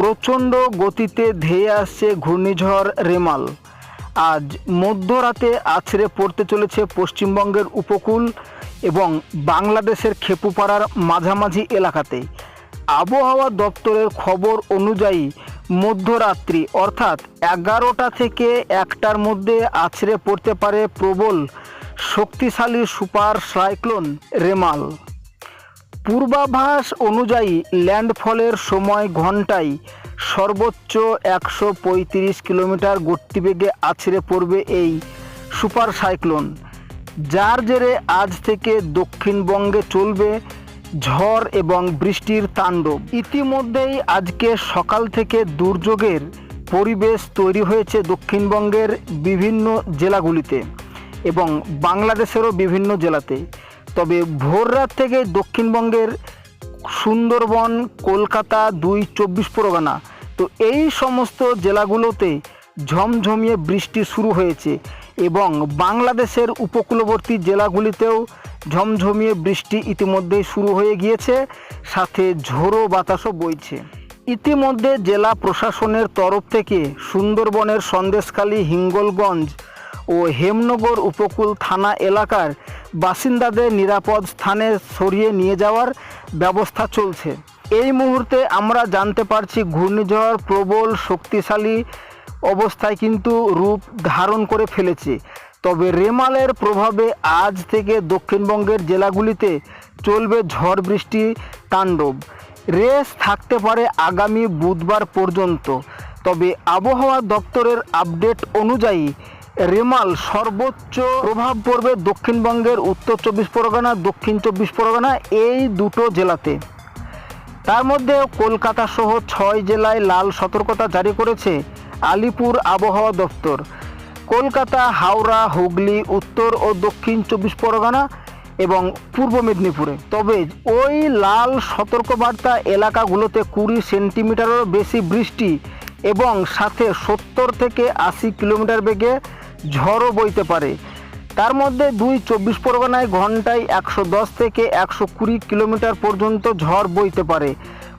প্রচণ্ড গতিতে ধেয়ে আসছে ঘূর্ণিঝড় রেমাল। আজ মধ্যরাতে আছড়ে পড়তে চলেছে পশ্চিমবঙ্গের উপকূল এবং বাংলাদেশের খেপুপাড়ার মাঝামাঝি এলাকাতে। আবহাওয়া দপ্তরের খবর অনুযায়ী মধ্যরাত্রি, অর্থাৎ এগারোটা থেকে একটার মধ্যে আছড়ে পড়তে পারে প্রবল শক্তিশালী সুপার সাইক্লোন রেমাল। পূর্বাভাস অনুযায়ী ল্যান্ডফলের সময় ঘন্টায় সর্বোচ্চ একশো পঁয়ত্রিশ কিলোমিটার গতিবেগে আছড়ে পড়বে এই সুপার সাইক্লোন, যার জেরে আজ থেকে দক্ষিণবঙ্গে চলবে ঝড় এবং বৃষ্টির তাণ্ডব। ইতিমধ্যেই আজকে সকাল থেকে দুর্যোগের পরিবেশ তৈরি হয়েছে দক্ষিণবঙ্গের বিভিন্ন জেলাগুলিতে এবং বাংলাদেশেরও বিভিন্ন জেলাতে। তবে ভোররাত থেকে দক্ষিণবঙ্গের সুন্দরবন, কলকাতা দুই চব্বিশ পরগনা। তো এই সমস্ত জেলাগুলোতে ঝমঝমিয়ে বৃষ্টি শুরু হয়েছে এবং বাংলাদেশের উপকূলবর্তী জেলাগুলিতেও ঝমঝমিয়ে বৃষ্টি ইতিমধ্যেই শুরু হয়ে গিয়েছে, সাথে ঝোড়ো বাতাসও বইছে। ইতিমধ্যে জেলা প্রশাসনের তরফ থেকে সুন্দরবনের সন্দেশখালী হিঙ্গলগঞ্জ ও হেমনগর উপকূল থানা এলাকার বাসিন্দাদের নিরাপদ স্থানে সরিয়ে নিয়ে যাওয়ার ব্যবস্থা চলছে। এই মুহূর্তে আমরা জানতে পারছি ঘূর্ণিঝড় প্রবল শক্তিশালী অবস্থায় কিন্তু রূপ ধারণ করে ফেলেছে। তবে রেমালের প্রভাবে আজ থেকে দক্ষিণবঙ্গের জেলাগুলিতে চলবে ঝড় বৃষ্টি তাণ্ডব। রেস থাকতে পারে আগামী বুধবার পর্যন্ত। তবে আবহাওয়া দপ্তরের আপডেট অনুযায়ী রেমাল সর্বোচ্চ প্রভাব পড়বে দক্ষিণবঙ্গের উত্তর চব্বিশ পরগনা, দক্ষিণ চব্বিশ পরগনা এই দুটো জেলাতে। তার মধ্যে কলকাতা সহ ছয় জেলায় লাল সতর্কতা জারি করেছে আলিপুর আবহাওয়া দপ্তর। কলকাতা, হাওড়া, হুগলি, উত্তর ও দক্ষিণ চব্বিশ পরগনা এবং পূর্ব মেদিনীপুরে। তবে ওই লাল সতর্কবার্তা এলাকাগুলোতে কুড়ি সেন্টিমিটারেরও বেশি বৃষ্টি এবং সাথে সত্তর থেকে আশি কিলোমিটার বেগে ঝড়ও বইতে পারে। তার মধ্যে দুই চব্বিশ পরগনায় ঘন্টায় একশো দশ থেকে একশো কুড়ি কিলোমিটার পর্যন্ত ঝড় বইতে পারে।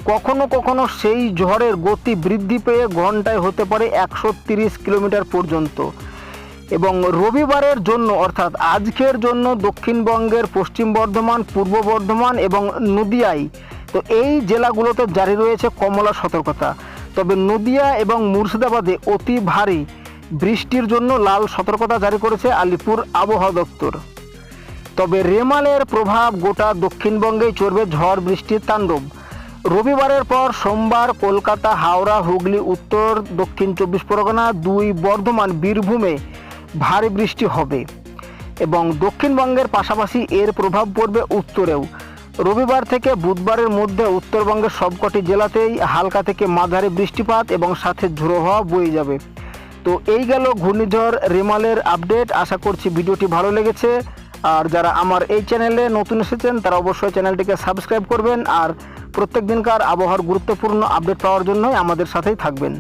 কখনো কখনো সেই ঝড়ের গতি বৃদ্ধি পেয়ে ঘন্টায় হতে পারে একশো তিরিশ কিলোমিটার পর্যন্ত। এবং রবিবারের জন্য, অর্থাৎ আজকের জন্য দক্ষিণবঙ্গের পশ্চিম বর্ধমান, পূর্ব বর্ধমান এবং নদিয়ায়, তো এই জেলাগুলোতে জারি রয়েছে কমলা সতর্কতা। তবে নদিয়া এবং মুর্শিদাবাদে অতি ভারী বৃষ্টির জন্য লাল সতর্কতা জারি করেছে আলিপুর আবহাওয়া দপ্তর। তবে রেমালের প্রভাব গোটা দক্ষিণবঙ্গেই চড়বে ঝড় বৃষ্টির তাণ্ডব। রবিবারের পর সোমবার কলকাতা, হাওড়া, হুগলি, উত্তর, দক্ষিণ চব্বিশ পরগনা দুই বর্ধমান, বীরভূমে ভারী বৃষ্টি হবে এবং দক্ষিণবঙ্গের পাশাপাশি এর প্রভাব পড়বে উত্তরেও। রবিবার থেকে বুধবারের মধ্যে উত্তরবঙ্গের সবকটি জেলাতেই হালকা থেকে মাঝারি বৃষ্টিপাত এবং সাথে ঝোড়ো হওয়া বয়ে যাবে। তো এই গেল ঘূর্ণিঝড় রেমালের আপডেট। আশা করছি ভিডিওটি ভালো লেগেছে। আর যারা আমার এই চ্যানেলে নতুন এসেছেন, তারা অবশ্যই চ্যানেলটিকে সাবস্ক্রাইব করবেন। আর প্রত্যেক দিনকার আবহাওয়ার গুরুত্বপূর্ণ আপডেট পাওয়ার জন্যই আমাদের সাথেই থাকবেন।